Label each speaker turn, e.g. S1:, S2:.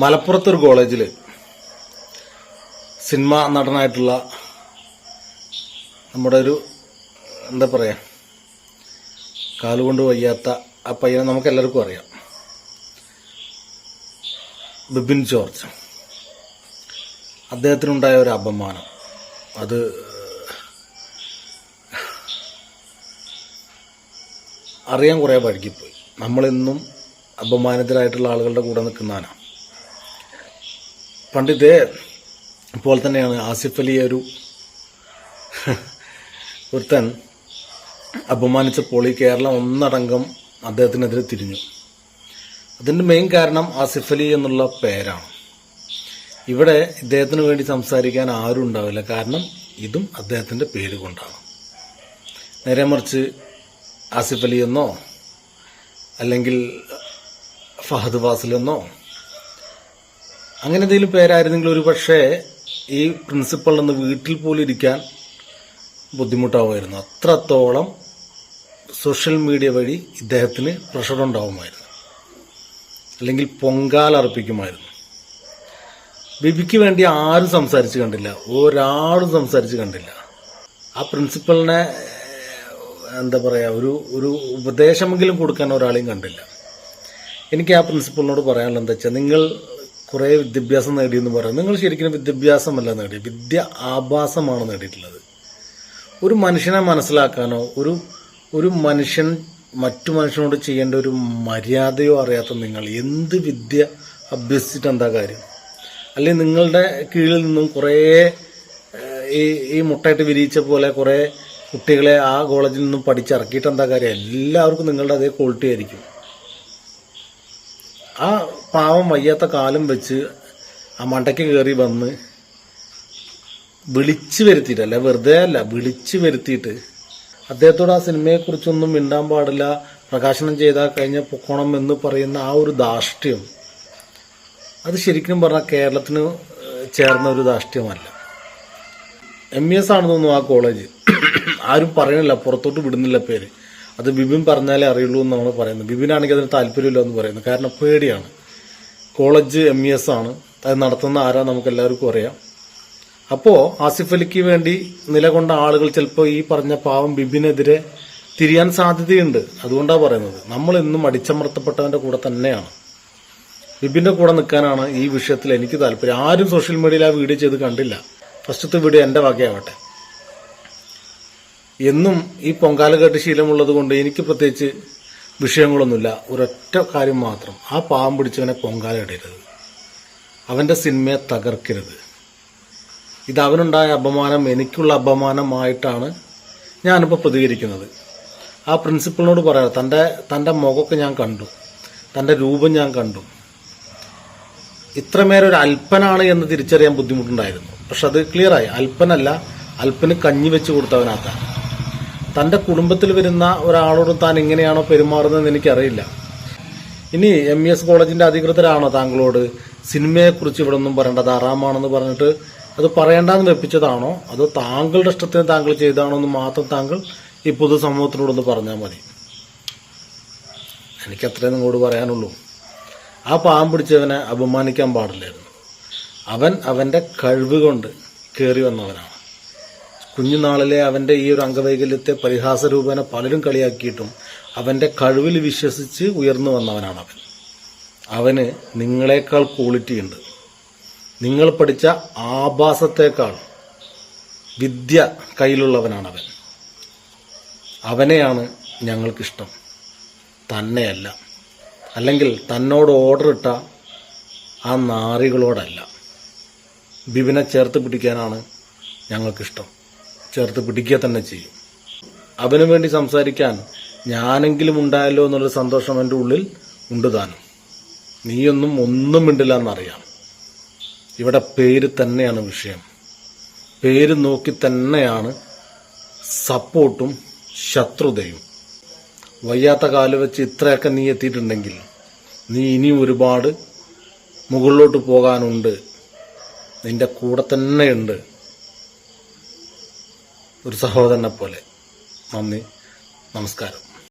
S1: മലപ്പുറത്തൊരു കോളേജിൽ സിനിമ നടനായിട്ടുള്ള നമ്മുടെ ഒരു എന്താ പറയുക കാലുകൊണ്ട് വയ്യാത്ത ആ പയ്യനെ നമുക്ക് എല്ലാവർക്കും അറിയാം. ബിബിൻ ജോർജ്. അദ്ദേഹത്തിനുണ്ടായ ഒരു അപമാനം. അത് അറിയാൻ കുറേ വഴുകിപ്പോയി നമ്മളിന്നും അപമാനത്തിലായിട്ടുള്ള ആളുകളുടെ കൂടെ നിൽക്കുന്നവനാണ് പണ്ട് ഇതേ പോലെ തന്നെയാണ് ആസിഫ് അലി ഒരു ഒരുത്തൻ അപമാനിച്ചപ്പോൾ ഈ കേരളം ഒന്നടങ്കം അദ്ദേഹത്തിനെതിരെ തിരിഞ്ഞു. അതിന്റെ മെയിൻ കാരണം ആസിഫ് അലി എന്നുള്ള പേരാണ്. ഇവിടെ ഇദ്ദേഹത്തിന് വേണ്ടി സംസാരിക്കാൻ ആരും ഉണ്ടാവില്ല. കാരണം ഇതും അദ്ദേഹത്തിന്റെ പേര് കൊണ്ടാണ്. നേരെ മറിച്ച് ആസിഫ് അലി എന്നോ അല്ലെങ്കിൽ ഫഹദ് ഫാസിൽ എന്നോ അങ്ങനെ എന്തെങ്കിലും പേരായിരുന്നെങ്കിൽ ഒരു പക്ഷേ ഈ പ്രിൻസിപ്പൾ എന്ന് വീട്ടിൽ പോലും ഇരിക്കാൻ ബുദ്ധിമുട്ടാവുമായിരുന്നു. അത്രത്തോളം സോഷ്യൽ മീഡിയ വഴി ഇദ്ദേഹത്തിന് പ്രഷർ ഉണ്ടാവുമായിരുന്നു. അല്ലെങ്കിൽ പൊങ്കാലർപ്പിക്കുമായിരുന്നു ബിബിക്ക് വേണ്ടി ആരും സംസാരിച്ച് കണ്ടില്ല. ഒരാളും സംസാരിച്ച് കണ്ടില്ല. ആ പ്രിൻസിപ്പളിനെ എന്താ പറയുക ഒരു ഒരു ഉപദേശമെങ്കിലും കൊടുക്കാൻ ഒരാളെയും കണ്ടില്ല. എനിക്ക് ആ പ്രിൻസിപ്പളിനോട് പറയാനുള്ള എന്താ വെച്ചാൽ നിങ്ങൾ കുറേ വിദ്യാഭ്യാസം നേടിയെന്ന് പറയും നിങ്ങൾ ശരിക്കും വിദ്യാഭ്യാസമല്ല നേടി വിദ്യ ആഭാസമാണ് നേടിയിട്ടുള്ളത്. ഒരു മനുഷ്യനെ മനസ്സിലാക്കാനോ ഒരു ഒരു മനുഷ്യൻ മറ്റു മനുഷ്യനോട് ചെയ്യേണ്ട ഒരു മര്യാദയോ അറിയാത്ത നിങ്ങൾ എന്ത് വിദ്യ അഭ്യസിച്ചിട്ട് എന്താ കാര്യം? അല്ലെങ്കിൽ നിങ്ങളുടെ കീഴിൽ നിന്നും കുറേ ഈ ഈ മുട്ടയിട്ട് വിരിയിച്ച പോലെ കുറേ കുട്ടികളെ ആ കോളേജിൽ നിന്നും പഠിച്ചിറക്കിയിട്ട് എന്താ കാര്യം? എല്ലാവർക്കും നിങ്ങളുടെ അതേ ക്വാളിറ്റി ആയിരിക്കും. ആ പാവം വയ്യാത്ത കാലം വെച്ച് ആ മണ്ടയ്ക്ക് കയറി വന്ന് വിളിച്ചു വരുത്തിയിട്ട് അല്ല വെറുതെ അല്ല വിളിച്ചു വരുത്തിയിട്ട് അദ്ദേഹത്തോട് ആ സിനിമയെക്കുറിച്ചൊന്നും മിണ്ടാൻ പാടില്ല. പ്രകാശനം ചെയ്താൽ കഴിഞ്ഞ പൊക്കോണം എന്ന് പറയുന്ന ആ ഒരു ധാർഷ്ട്യം അത് ശരിക്കും പറഞ്ഞാൽ കേരളത്തിന് ചേർന്ന ഒരു ധാർഷ്ട്യമല്ല. എം ഇ എസ് ആണെന്ന് തോന്നുന്നു ആ കോളേജ്. ആരും പറയണില്ല പുറത്തോട്ട് വിടുന്നില്ല പേര്. അത് ബിബിൻ പറഞ്ഞാലേ അറിയുള്ളൂ എന്നാണ് പറയുന്നത്. ബിബിനാണെങ്കിൽ അതിന് താല്പര്യമില്ല എന്ന് പറയുന്നത്. കാരണം പേടിയാണ്. കോളേജ് എം ഇ എസ് ആണ്. അത് നടത്തുന്ന ആരാ നമുക്ക് എല്ലാവർക്കും അറിയാം. അപ്പോൾ ആസിഫ് അലിക്ക് വേണ്ടി നിലകൊണ്ട ആളുകൾ ചിലപ്പോൾ ഈ പറഞ്ഞ പാവം ബിബിനെതിരെ തിരിയാൻ സാധ്യതയുണ്ട്. അതുകൊണ്ടാണ് പറയുന്നത്. നമ്മൾ ഇന്നും അടിച്ചമർത്തപ്പെട്ടവന്റെ കൂടെ തന്നെയാണ്. ബിബിന്റെ കൂടെ നിൽക്കാനാണ് ഈ വിഷയത്തിൽ എനിക്ക് താല്പര്യം. ആരും സോഷ്യൽ മീഡിയയിൽ ആ വീഡിയോ ചെയ്ത് കണ്ടില്ല. ഫസ്റ്റത്തെ വീഡിയോ എന്റെ വകയാവട്ടെ എന്നും ഈ പൊങ്കാല കേട്ട് ശീലമുള്ളത് കൊണ്ട് എനിക്ക് പ്രത്യേകിച്ച് വിഷയങ്ങളൊന്നുമില്ല. ഒരൊറ്റ കാര്യം മാത്രം. ആ പാവം പിടിച്ചവനെ പൊങ്കാല ഇടരുത്. അവന്റെ സിനിമയെ തകർക്കരുത്. ഇത് അവനുണ്ടായ അപമാനം എനിക്കുള്ള അപമാനമായിട്ടാണ് ഞാനിപ്പോൾ പ്രതികരിക്കുന്നത്. ആ പ്രിൻസിപ്പളിനോട് പറയാം തന്റെ തന്റെ മുഖമൊക്കെ ഞാൻ കണ്ടു. തന്റെ രൂപം ഞാൻ കണ്ടു. ഇത്രമേരൊരു അല്പനാണ് എന്ന് തിരിച്ചറിയാൻ ബുദ്ധിമുട്ടുണ്ടായിരുന്നു. പക്ഷെ അത് ക്ലിയറായി. അല്പനല്ല അല്പന് കഞ്ഞി വെച്ച് കൊടുത്തവനാക്കാൻ തന്റെ കുടുംബത്തിൽ വരുന്ന ഒരാളോട് താൻ എങ്ങനെയാണോ പെരുമാറുന്നതെന്ന് എനിക്കറിയില്ല. ഇനി എം എസ് കോളേജിന്റെ അധികൃതരാണോ താങ്കളോട്? സിനിമയെക്കുറിച്ച് ഇവിടെ ഒന്നും പറയേണ്ട അത് ആറാമാണെന്ന് പറഞ്ഞിട്ട് അത് പറയേണ്ടെന്ന് വെപ്പിച്ചതാണോ? അതോ താങ്കളുടെ ഇഷ്ടത്തിന് താങ്കൾ ചെയ്താണോ എന്ന് മാത്രം താങ്കൾ ഈ പൊതുസമൂഹത്തിനോടൊന്ന് പറഞ്ഞാൽ മതി. എനിക്കത്രേ നിങ്ങളോട് പറയാനുള്ളൂ. ആ പാവം പിടിച്ചവനെ അപമാനിക്കാൻ പാടില്ലായിരുന്നു. അവൻ അവന്റെ കഴിവ് കൊണ്ട് കയറി വന്നവനാണ്. കുഞ്ഞുനാളിലെ അവന്റെ ഈ ഒരു അംഗവൈകല്യത്തെ പരിഹാസ രൂപേണ പലരും കളിയാക്കിയിട്ടും അവന്റെ കഴിവിൽ വിശ്വസിച്ച് ഉയർന്നു വന്നവനാണ് അവൻ. അവന് നിങ്ങളെക്കാൾ ക്വാളിറ്റി ഉണ്ട്. നിങ്ങൾ പഠിച്ച ആഭാസത്തേക്കാൾ വിദ്യ കയ്യിലുള്ളവനാണ് അവൻ. അവനെയാണ് ഞങ്ങൾക്കിഷ്ടം. തന്നെയല്ല. അല്ലെങ്കിൽ തന്നോട് ഓർഡർ ഇട്ട ആ നാറികളോടല്ല. ബിബിനെ ചേർത്ത് പിടിക്കാനാണ് ഞങ്ങൾക്കിഷ്ടം. ചേർത്ത് പിടിക്കുക തന്നെ ചെയ്യും. അവനു വേണ്ടി സംസാരിക്കാൻ ഞാനെങ്കിലും ഉണ്ടായല്ലോ എന്നുള്ള സന്തോഷം എന്റെ ഉള്ളിൽ ഉണ്ട് താനും. നീയൊന്നും ഒന്നും മിണ്ടില്ല എന്നറിയാം. ഇവിടെ പേര് തന്നെയാണ് വിഷയം. പേര് നോക്കി തന്നെയാണ് സപ്പോർട്ടും ശത്രുതയും. വയ്യാത്ത കാൽ വെച്ച് ഇത്രയൊക്കെ നീ എത്തിയിട്ടുണ്ടെങ്കിൽ നീ ഇനി ഒരുപാട് മുകളിലോട്ട് പോകാനുണ്ട്. നിന്റെ കൂടെ തന്നെയുണ്ട് ഒരു സഹോദരനെ പോലെ നന്ദി. നമസ്കാരം.